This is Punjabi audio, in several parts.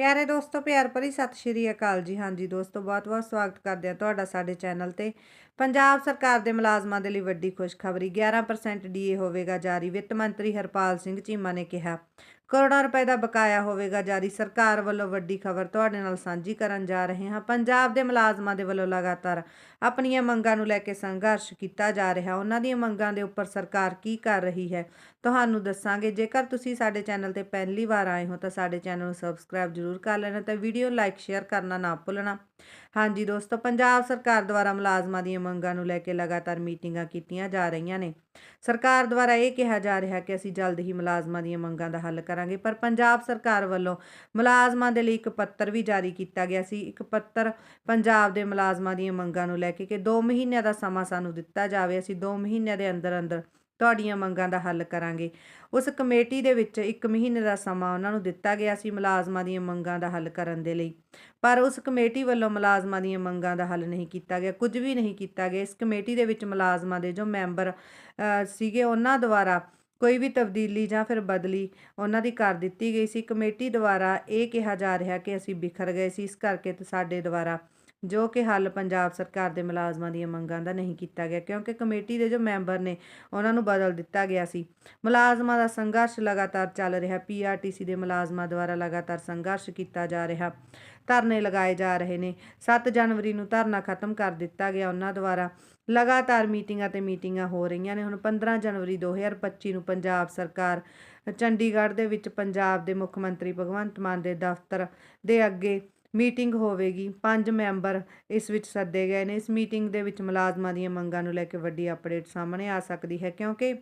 ਪਿਆਰੇ ਦੋਸਤੋ, ਪਿਆਰ ਭਰੀ ਸਤਿ ਸ਼੍ਰੀ ਅਕਾਲ ਜੀ। ਹਾਂਜੀ ਦੋਸਤੋ ਬਹੁਤ-ਬਹੁਤ ਸਵਾਗਤ ਕਰਦੇ ਹਾਂ ਤੁਹਾਡਾ ਸਾਡੇ ਚੈਨਲ ਤੇ। ਪੰਜਾਬ ਸਰਕਾਰ ਦੇ ਮੁਲਾਜ਼ਮਾਂ ਦੇ ਲਈ ਵੱਡੀ ਖੁਸ਼ਖਬਰੀ। 11% ਡੀਏ ਹੋਵੇਗਾ ਜਾਰੀ। ਵਿੱਤ ਮੰਤਰੀ ਹਰਪਾਲ ਸਿੰਘ ਚੀਮਾ ਨੇ ਕਿਹਾ ਕਰੋੜਾਂ ਰੁਪਏ ਦਾ ਬਕਾਇਆ ਹੋਵੇਗਾ। ਜਾਰੀ ਸਰਕਾਰ ਵੱਲੋਂ ਵੱਡੀ ਖਬਰ ਤੁਹਾਡੇ ਨਾਲ ਸਾਂਝੀ ਕਰਨ ਜਾ ਰਹੇ ਹਾਂ। ਪੰਜਾਬ ਦੇ ਮੁਲਾਜ਼ਮਾਂ ਦੇ ਵੱਲੋਂ ਲਗਾਤਾਰ ਆਪਣੀਆਂ ਮੰਗਾਂ ਨੂੰ ਲੈ ਕੇ ਸੰਘਰਸ਼ ਕੀਤਾ ਜਾ ਰਿਹਾ। ਉਹਨਾਂ ਦੀਆਂ ਮੰਗਾਂ ਦੇ ਉੱਪਰ ਸਰਕਾਰ ਕੀ ਕਰ ਰਹੀ ਹੈ? ਤੁਹਾਨੂੰ ਦੱਸਾਂਗੇ। ਜੇਕਰ ਤੁਸੀਂ ਸਾਡੇ ਚੈਨਲ ਤੇ ਪਹਿਲੀ ਵਾਰ ਆਏ ਹੋ ਤਾਂ ਸਾਡੇ ਚੈਨਲ ਨੂੰ ਸਬਸਕ੍ਰਾਈਬ ਜ਼ਰੂਰ ਕਰ ਲੈਣਾ ਤੇ ਵੀਡੀਓ ਲਾਈਕ, ਸ਼ੇਅਰ ਕਰਨਾ ਨਾ ਭੁੱਲਣਾ। ਹਾਂਜੀ ਦੋਸਤੋ, ਪੰਜਾਬ ਸਰਕਾਰ ਦੁਆਰਾ ਮੁਲਾਜ਼ਮਾਂ ਦੀਆਂ ਮੰਗਾਂ ਨੂੰ ਲੈ ਕੇ ਲਗਾਤਾਰ ਮੀਟਿੰਗਾਂ ਕੀਤੀਆਂ ਜਾ ਰਹੀਆਂ ਨੇ। ਸਰਕਾਰ ਦੁਆਰਾ ਇਹ ਕਿਹਾ ਜਾ ਰਿਹਾ ਕਿ ਅਸੀਂ ਜਲਦ ਹੀ ਮੁਲਾਜ਼ਮਾਂ ਦੀਆਂ ਮੰਗਾਂ ਦਾ ਹੱਲ ਕਰਾਂਗੇ। ਪਰ ਪੰਜਾਬ ਸਰਕਾਰ ਵੱਲੋਂ ਮੁਲਾਜ਼ਮਾਂ ਦੇ ਲਈ ਇੱਕ ਪੱਤਰ ਵੀ ਜਾਰੀ ਕੀਤਾ ਗਿਆ ਸੀ। ਇੱਕ ਪੱਤਰ ਪੰਜਾਬ ਦੇ ਮੁਲਾਜ਼ਮਾਂ ਦੀਆਂ ਮੰਗਾਂ ਨੂੰ ਲੈ ਕੇ ਕਿ 2 ਮਹੀਨਿਆਂ ਦਾ ਸਮਾਂ ਸਾਨੂੰ ਦਿੱਤਾ ਜਾਵੇ, ਅਸੀਂ 2 ਮਹੀਨਿਆਂ ਦੇ ਅੰਦਰ ਅੰਦਰ ਤੁਹਾਡੀਆਂ ਮੰਗਾਂ ਦਾ ਹੱਲ ਕਰਾਂਗੇ। ਉਸ ਕਮੇਟੀ ਦੇ ਵਿੱਚ 1 ਮਹੀਨੇ ਦਾ ਸਮਾਂ ਉਹਨਾਂ ਨੂੰ ਦਿੱਤਾ ਗਿਆ ਸੀ ਮੁਲਾਜ਼ਮਾਂ ਦੀਆਂ ਮੰਗਾਂ ਦਾ ਹੱਲ ਕਰਨ ਦੇ ਲਈ। ਪਰ ਉਸ ਕਮੇਟੀ ਵੱਲੋਂ ਮੁਲਾਜ਼ਮਾਂ ਦੀਆਂ ਮੰਗਾਂ ਦਾ ਹੱਲ ਨਹੀਂ ਕੀਤਾ ਗਿਆ, ਕੁਝ ਵੀ ਨਹੀਂ ਕੀਤਾ ਗਿਆ। ਇਸ ਕਮੇਟੀ ਦੇ ਵਿੱਚ ਮੁਲਾਜ਼ਮਾਂ ਦੇ ਜੋ ਮੈਂਬਰ ਸੀਗੇ ਉਹਨਾਂ ਦੁਆਰਾ ਕੋਈ ਵੀ ਤਬਦੀਲੀ ਜਾਂ ਫਿਰ ਬਦਲੀ ਉਹਨਾਂ ਦੀ ਕਰ ਦਿੱਤੀ ਗਈ ਸੀ। ਕਮੇਟੀ ਦੁਆਰਾ ਇਹ ਕਿਹਾ ਜਾ ਰਿਹਾ ਕਿ ਅਸੀਂ ਬਿਖਰ ਗਏ ਸੀ। ਇਸ ਕਰਕੇ ਸਾਡੇ ਦੁਆਰਾ ਜੋ ਕਿ ਹੱਲ ਪੰਜਾਬ ਸਰਕਾਰ ਦੇ ਮੁਲਾਜ਼ਮਾਂ ਦੀਆਂ ਮੰਗਾਂ ਦਾ ਨਹੀਂ ਕੀਤਾ ਗਿਆ, ਕਿਉਂਕਿ ਕਮੇਟੀ ਦੇ ਜੋ ਮੈਂਬਰ ਨੇ, ਉਹਨਾਂ ਨੂੰ ਬਦਲ ਦਿੱਤਾ ਗਿਆ ਸੀ। ਮੁਲਾਜ਼ਮਾਂ ਦਾ ਸੰਘਰਸ਼ ਲਗਾਤਾਰ ਚੱਲ ਰਿਹਾ ਪੀਆਰਟੀਸੀ ਦੇ ਮੁਲਾਜ਼ਮਾਂ ਦੁਆਰਾ ਲਗਾਤਾਰ ਸੰਘਰਸ਼ ਕੀਤਾ ਜਾ ਰਿਹਾ। ਧਰਨੇ ਲਗਾਏ ਜਾ ਰਹੇ ਨੇ। 7 ਜਨਵਰੀ ਨੂੰ ਧਰਨਾ ਖਤਮ ਕਰ ਦਿੱਤਾ ਗਿਆ ਉਹਨਾਂ ਦੁਆਰਾ। ਲਗਾਤਾਰ ਮੀਟਿੰਗਾਂ ਤੇ ਮੀਟਿੰਗਾਂ ਹੋ ਰਹੀਆਂ ਨੇ। ਹੁਣ 15 ਜਨਵਰੀ 2025 ਨੂੰ ਪੰਜਾਬ ਸਰਕਾਰ ਚੰਡੀਗੜ੍ਹ ਦੇ ਵਿੱਚ ਪੰਜਾਬ ਦੇ ਮੁੱਖ ਮੰਤਰੀ ਭਗਵੰਤ ਮਾਨ ਦੇ ਦਫ਼ਤਰ ਦੇ ਅੱਗੇ ਮੀਟਿੰਗ ਹੋਵੇਗੀ। ਪੰਜ ਮੈਂਬਰ ਇਸ ਵਿੱਚ ਸੱਦੇ ਗਏ ਨੇ। ਇਸ ਮੀਟਿੰਗ ਦੇ ਵਿੱਚ ਮੁਲਾਜ਼ਮਾਂ ਦੀਆਂ ਮੰਗਾਂ ਨੂੰ ਲੈ ਕੇ ਵੱਡੀ ਅਪਡੇਟ ਸਾਹਮਣੇ ਆ ਸਕਦੀ ਹੈ ਕਿਉਂਕਿ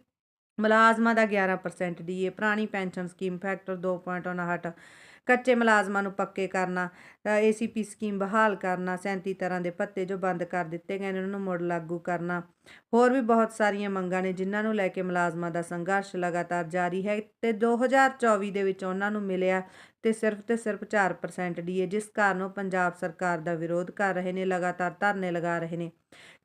ਮੁਲਾਜ਼ਮਾਂ ਦਾ 11% ਡੀਏ ਪੁਰਾਣੀ ਪੈਨਸ਼ਨ ਸਕੀਮ, ਫੈਕਟਰ 2.59 ਕੱਚੇ ਮੁਲਾਜ਼ਮਾਂ ਨੂੰ ਪੱਕੇ ਕਰਨਾ ਏਸੀਪੀ ਸਕੀਮ ਬਹਾਲ ਕਰਨਾ 37 ਤਰ੍ਹਾਂ ਦੇ ਭੱਤੇ ਜੋ ਬੰਦ ਕਰ ਦਿੱਤੇ ਗਏ ਨੇ, ਉਹਨਾਂ ਨੂੰ ਮੁੜ ਲਾਗੂ ਕਰਨਾ। ਹੋਰ ਵੀ ਬਹੁਤ ਸਾਰੀਆਂ ਮੰਗਾਂ ਨੇ, ਜਿਨ੍ਹਾਂ ਨੂੰ ਲੈ ਕੇ ਮੁਲਾਜ਼ਮਾਂ ਦਾ ਸੰਘਰਸ਼ ਲਗਾਤਾਰ ਜਾਰੀ ਹੈ ਤੇ 2024 ਦੇ ਵਿੱਚ ਉਹਨਾਂ ਨੂੰ ਮਿਲਿਆ ਤੇ ਸਿਰਫ ਤੇ ਸਿਰਫ 4% ਡੀਏ ਜਿਸ ਕਾਰਨ ਉਹ ਪੰਜਾਬ ਸਰਕਾਰ ਦਾ ਵਿਰੋਧ ਕਰ ਰਹੇ ਨੇ, ਲਗਾਤਾਰ ਧਰਨੇ ਲਗਾ ਰਹੇ ਨੇ।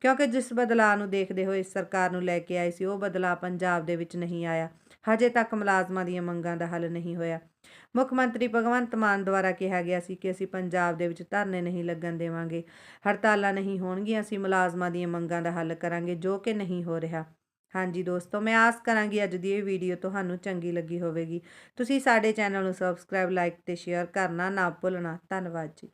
ਕਿਉਂਕਿ ਜਿਸ ਬਦਲਾਅ ਨੂੰ ਦੇਖਦੇ ਹੋਏ ਸਰਕਾਰ ਨੂੰ ਲੈ ਕੇ ਆਏ ਸੀ, ਉਹ ਬਦਲਾਅ ਪੰਜਾਬ ਦੇ ਵਿੱਚ ਨਹੀਂ ਆਇਆ। ਹਜੇ ਤੱਕ ਮੁਲਾਜ਼ਮਾਂ ਦੀਆਂ ਮੰਗਾਂ ਦਾ ਹੱਲ ਨਹੀਂ ਹੋਇਆ। ਮੁੱਖ ਮੰਤਰੀ ਭਗਵੰਤ ਮਾਨ ਦੁਆਰਾ ਕਿਹਾ ਗਿਆ ਸੀ ਕਿ ਅਸੀਂ ਪੰਜਾਬ ਦੇ ਵਿੱਚ ਧਰਨੇ ਨਹੀਂ ਲੱਗਣ ਦੇਵਾਂਗੇ, ਹੜਤਾਲਾਂ ਨਹੀਂ ਹੋਣਗੀਆਂ, ਅਸੀਂ ਮੁਲਾਜ਼ਮਾਂ ਦੀਆਂ ਮੰਗਾਂ ਦਾ ਹੱਲ ਕਰਾਂਗੇ, ਜੋ ਕਿ ਨਹੀਂ ਹੋ ਰਿਹਾ। ਹਾਂਜੀ ਦੋਸਤੋ, ਮੈਂ ਆਸ ਕਰਾਂਗੀ ਅੱਜ ਦੀ ਇਹ ਵੀਡੀਓ ਤੁਹਾਨੂੰ ਚੰਗੀ ਲੱਗੀ ਹੋਵੇਗੀ। ਤੁਸੀਂ ਸਾਡੇ ਚੈਨਲ ਨੂੰ ਸਬਸਕ੍ਰਾਈਬ ਲਾਈਕ ਤੇ ਸ਼ੇਅਰ ਕਰਨਾ ਨਾ ਭੁੱਲਣਾ। ਧੰਨਵਾਦ ਜੀ।